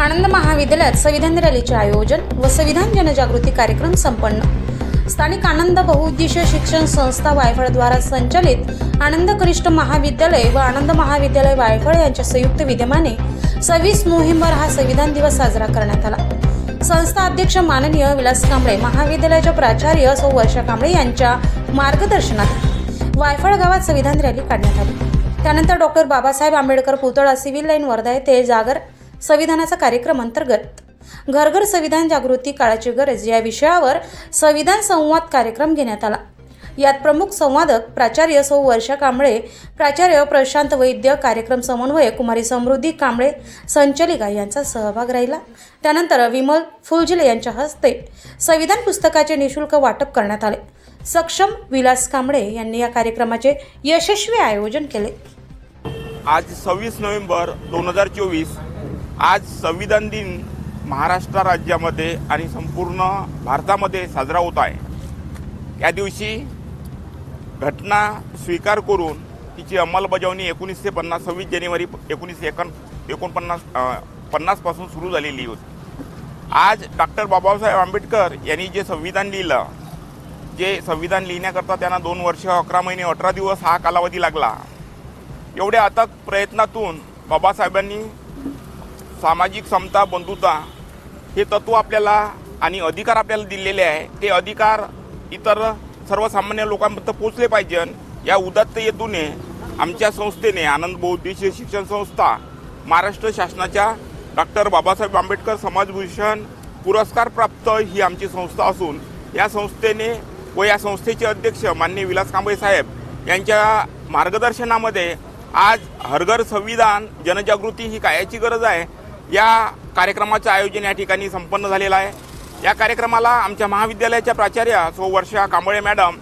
आनंद महाविद्यालयात संविधान रॅलीचे आयोजन व संविधान जनजागृती कार्यक्रम संपन्न. स्थानिक आनंद बहुउद्देशीय शिक्षण संस्था वायफळद्वारा संचालित आनंद कनिष्ठ महाविद्यालय व आनंद महाविद्यालय वायफळ यांच्या संयुक्त विद्यमाने सव्वीस नोव्हेंबर हा संविधान दिवस साजरा करण्यात आला. संस्था अध्यक्ष माननीय विलास कांबळे महाविद्यालयाच्या प्राचार्य सौ वर्षा कांबळे यांच्या मार्गदर्शनात वायफळ गावात संविधान रॅली काढण्यात आली. त्यानंतर डॉक्टर बाबासाहेब आंबेडकर पुतळा सिव्हिल लाईन वर्धा येथे जागर संविधानाचा कार्यक्रम अंतर्गत घरघर संविधान जागृती काळाची गरज या विषयावर संविधान संवाद कार्यक्रम घेण्यात आला. यात प्रमुख संवादक प्राचार्य सौ वर्षा कांबळे प्राचार्य प्रशांत वैद्य कार्यक्रम समन्वय कुमारी समृद्धी कांबळे संचलिका यांचा सहभाग राहिला. त्यानंतर विमल फुलजिले यांच्या हस्ते संविधान पुस्तकाचे निशुल्क वाटप करण्यात आले. सक्षम विलास कांबळे यांनी या कार्यक्रमाचे यशस्वी आयोजन केले. आज सव्वीस नोव्हेंबर दोन हजार चोवीस आज संविधान दिन महाराष्ट्र राज्यामध्ये आणि संपूर्ण भारतामध्ये साजरा होत आहे. या दिवशी घटना स्वीकार करून तिची अंमलबजावणी एकोणीसशे पन्नास सव्वीस जानेवारी एकोणीसशे एकोण एकोणपन्नास पन्नासपासून सुरू झालेली होती. आज डॉक्टर बाबासाहेब आंबेडकर यांनी जे संविधान लिहिलं जे संविधान लिहिण्याकरता त्यांना दोन वर्ष अकरा महिने अठरा दिवस हा कालावधी लागला. एवढ्या अथक प्रयत्नातून बाबासाहेबांनी सामाजिक समता बंधुता हे तत्व आपल्याला आणि अधिकार आपल्याला दिलेले आहे. ते अधिकार इतर सर्वसामान्य लोकांपर्यंत पोचले पाहिजे या उदात्ततेतून आमच्या संस्थेने आनंद बहुउद्देशीय शिक्षण संस्था महाराष्ट्र शासनाच्या डॉक्टर बाबासाहेब आंबेडकर समाजभूषण पुरस्कार प्राप्त ही आमची संस्था असून या संस्थेने व या संस्थेचे अध्यक्ष मान्य विलास कांबळे साहेब यांच्या मार्गदर्शनामध्ये आज हरघर संविधान जनजागृती ही कायाची गरज आहे. या कार्यक्रमाचं आयोजन या ठिकाणी संपन्न झालेलं आहे. या कार्यक्रमाला आमच्या महाविद्यालयाच्या प्राचार्या सो वर्षा कांबळे मॅडम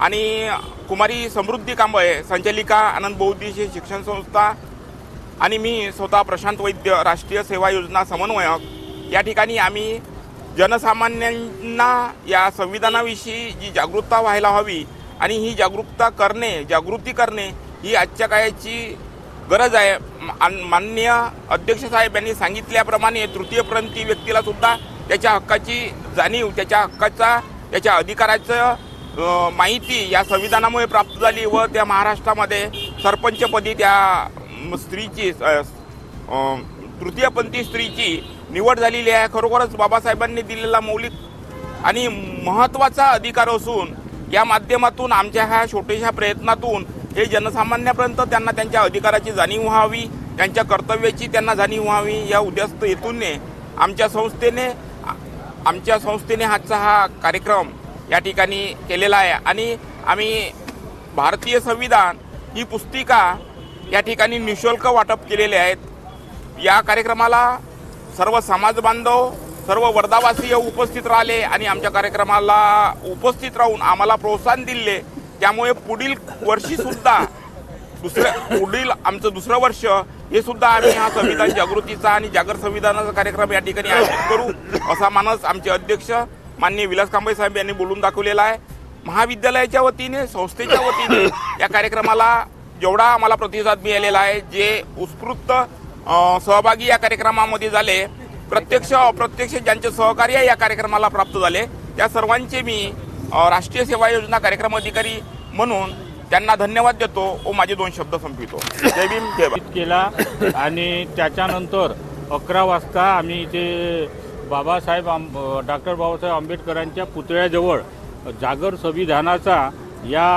आणि कुमारी समृद्धी कांबळे संचालिका आनंद बहुउद्देशीय शिक्षण संस्था आणि मी स्वतः प्रशांत वैद्य राष्ट्रीय सेवा योजना समन्वयक. या ठिकाणी आम्ही जनसामान्यांना या संविधानाविषयी जी जागरूकता व्हायला हवी आणि ही जागरूकता करणे जागृती करणे ही आजच्या काळाची गरज आहे. मान- माननीय अध्यक्ष साहेब यांनी सांगितल्याप्रमाणे तृतीयपंथी व्यक्तीला सुद्धा त्याच्या हक्काची जाणीव त्याच्या हक्काचा त्याच्या अधिकाराचं माहिती या संविधानामुळे प्राप्त झाली व त्या महाराष्ट्रामध्ये सरपंचपदी त्या स्त्रीची तृतीयपंथी स्त्रीची निवड झालेली आहे. खरोखरच बाबासाहेबांनी दिलेला मौलिक आणि महत्त्वाचा अधिकार असून या माध्यमातून आमच्या ह्या छोट्याशा प्रयत्नातून हे जनसामान्यापर्यंत त्यांना त्यांच्या अधिकाराची जाणीव व्हावी त्यांच्या कर्तव्याची त्यांना जाणीव व्हावी या उद्यास्त हेतूने आमच्या संस्थेने आमच्या संस्थेने आजचा हा कार्यक्रम या ठिकाणी केलेला आहे. आणि आम्ही भारतीय संविधान ही पुस्तिका या ठिकाणी निशुल्क वाटप केलेले आहेत. या कार्यक्रमाला सर्व समाज बांधव सर्व वर्धावासीय उपस्थित राहिले आणि आमच्या कार्यक्रमाला उपस्थित राहून आम्हाला प्रोत्साहन दिले. त्यामुळे पुढील वर्षी सुद्धा दुसरं पुढील आमचं दुसरं वर्ष हे सुद्धा आम्ही हा संविधान जागृतीचा आणि जागर संविधानाचा कार्यक्रम या ठिकाणी आयोजित करू असा मानस आमचे अध्यक्ष माननीय विलास कांबळे साहेब यांनी बोलून दाखवलेला आहे. महाविद्यालयाच्या वतीने संस्थेच्या वतीने या कार्यक्रमाला जेवढा आम्हाला प्रतिसाद मिळालेला आहे जे उत्स्फूर्त सहभागी या कार्यक्रमामध्ये झाले प्रत्यक्ष अप्रत्यक्ष ज्यांचे सहकार्य या कार्यक्रमाला प्राप्त झाले त्या सर्वांचे मी राष्ट्रीय सेवा योजना कार्यक्रम अधिकारी म्हणून त्यांना धन्यवाद देतो. व माझे दोन शब्द संपवितो. जय भीम जय केला आणि त्याच्यानंतर अकरा वाजता आम्ही इथे बाबासाहेब आंब डॉक्टर बाबासाहेब आंबेडकरांच्या पुतळ्याजवळ जागर संविधानाचा या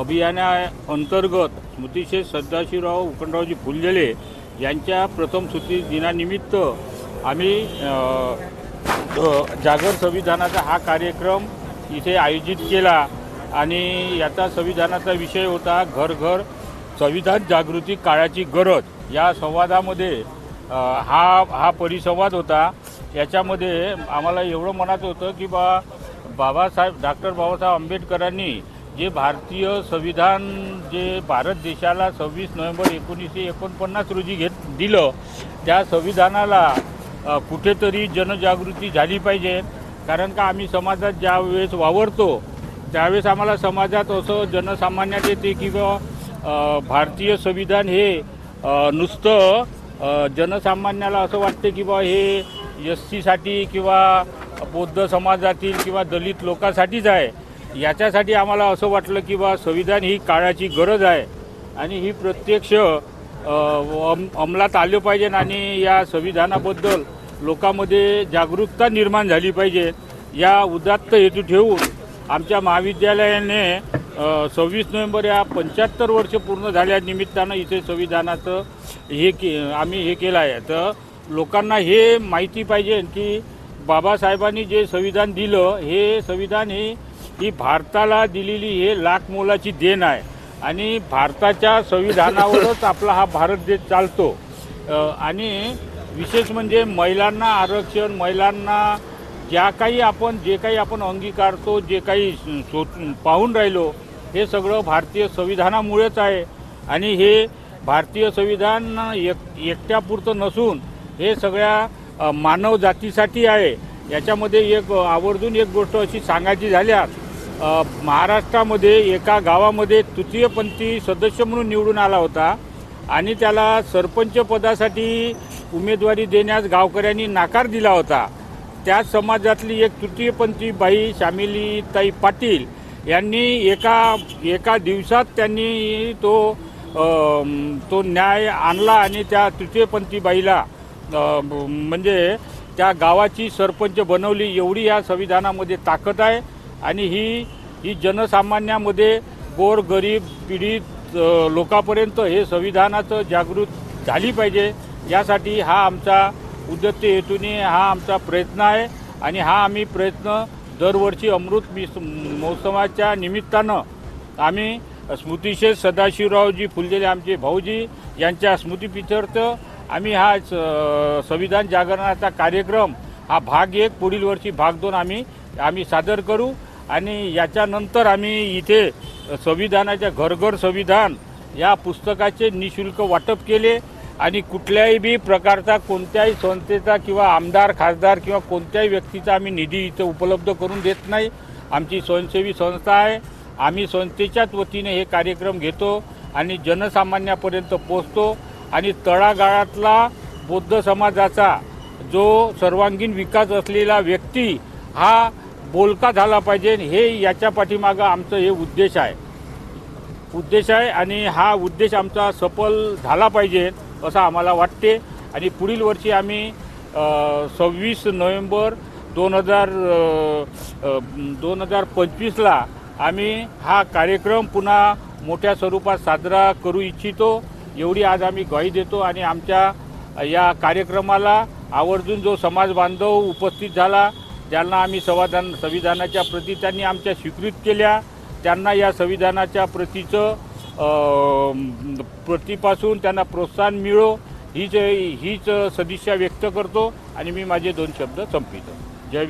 अभियाना अंतर्गत स्मृतिशेष सदाशिवराव उकंडरावजी फुलझेले यांच्या प्रथम सुती दिनानिमित्त आम्ही जागर संविधानाचा हा कार्यक्रम इथे आयोजित केला आणि याचा संविधानाचा विषय होता घर घर संविधान जागृती काळाची गरज. या संवादामध्ये हा हा परिसंवाद होता. याच्यामध्ये आम्हाला एवढं मनात होतं की बा बाबासाहेब डॉक्टर बाबासाहेब आंबेडकरांनी जे भारतीय संविधान जे भारत देशाला सव्वीस नोव्हेंबर एकोणीसशे एकोणपन्नास रोजी घेत दिलं त्या संविधानाला कुठेतरी जनजागृती झाली पाहिजे. कारण का आम्ही समाजात ज्या वेळेस वावरतो त्यावेळेस आम्हाला समाजात असं जनसामान्यात येते की भारतीय संविधान हे नुसतं जनसामान्याला असं वाटते की बा हे एस सीसाठी किंवा बौद्ध समाजातील किंवा दलित लोकांसाठीच आहे. याच्यासाठी आम्हाला असं वाटलं की बा संविधान ही काळाची गरज आहे. आणि ही प्रत्यक्ष अम- अंमलात आलं पाहिजे आणि या संविधानाबद्दल लोकांमध्ये जागरूकता निर्माण झाली पाहिजे. या उदात्त हेतू ठेवून आमच्या महाविद्यालयाने सव्वीस नोव्हेंबर या पंच्याहत्तर वर्ष पूर्ण झाल्या निमित्तानं इथे संविधानाचं हे के आम्ही हे केलं आहे. तर लोकांना हे माहिती पाहिजे की बाबासाहेबांनी जे संविधान दिलं हे संविधान हे ही भारताला दिलेली हे लाख मोलाची देण आहे. आणि भारताच्या संविधानावरच आपला हा भारत देश चालतो. आणि विशेष म्हणजे महिलांना आरक्षण महिलांना ज्या काही आपण जे काही आपण अंगीकारतो जे काही सो पाहून राहिलो हे सगळं भारतीय संविधानामुळेच आहे. आणि हे भारतीय संविधान एक एकट्यापुरतं नसून हे सगळ्या मानव जातीसाठी आहे. याच्यामध्ये एक आवर्जून एक गोष्ट अशी सांगायची झाल्यास महाराष्ट्रामध्ये एका गावामध्ये तृतीयपंथी सदस्य म्हणून निवडून आला होता. आणि त्याला सरपंच पदासाठी उमेदवारी देण्यास गावकऱ्यांनी नाकार दिला होता. त्याच समाजातली एक तृतीयपंथी बाई शामिली ताई पाटील यांनी एका एका दिवसात त्यांनी तो तो न्याय आणला आणि त्या तृतीयपंथी बाईला म्हणजे त्या गावाची सरपंच बनवली. एवढी या संविधानामध्ये ताकद आहे आणि ही ही जनसामान्यामध्ये गोर गरीब पीडित लोकांपर्यंत हे संविधानाचं जागृत झाली पाहिजे. यासाठी हा आमचा उद्यत्त हेतूने हा आमचा प्रयत्न आहे आणि हा आम्ही प्रयत्न दरवर्षी अमृत मिस- महोत्सवाच्या निमित्तानं आम्ही स्मृतिशेष सदाशिवरावजी फुललेले आमचे भाऊजी यांच्या स्मृतिपित्यर्थ आम्ही हा स- संविधान जागरणाचा कार्यक्रम हा भाग एक पुढील वर्षी भाग दोन आम्ही आम्ही सादर करू आणि याच्यानंतर आम्ही इथे संविधानाच्या घरघर संविधान या पुस्तकाचे निशुल्क वाटप केले. आणि कुठल्याही बी प्रकारचा कोणत्याही संस्थेचा किंवा आमदार खासदार किंवा कोणत्याही व्यक्तीचा आम्ही निधी इथं उपलब्ध करून देत नाही. आमची स्वयंसेवी संस्था आहे. आम्ही संस्थेच्याच वतीने हे कार्यक्रम घेतो आणि जनसामान्यापर्यंत पोचतो आणि तळागाळातला बौद्ध समाजाचा जो सर्वांगीण विकास असलेला व्यक्ती हा बोलका झाला पाहिजे. हे याच्या पाठीमागं आमचं हे उद्देश आहे. उद्देश आहे आणि हा उद्देश आमचा सफल झाला पाहिजे. असं आम्हाला वाटते. आणि पुढील वर्षी आम्ही सव्वीस नोव्हेंबर दोन हजार दोन हजार पंचवीसला आम्ही हा कार्यक्रम पुन्हा मोठ्या स्वरूपात साजरा करू इच्छितो. एवढी आज आम्ही ग्वाही देतो आणि आमच्या या कार्यक्रमाला आवर्जून जो समाज बांधव उपस्थित झाला ज्यांना आम्ही संविधान संविधानाच्या प्रती त्यांनी आमच्या स्वीकृत केल्या त्यांना या संविधानाच्या प्रतीचं प्रतीपासून त्यांना प्रोत्साहन मिळो हीच हीच सदिच्छा व्यक्त करतो आणि मी माझे दोन शब्द संपवितो. जय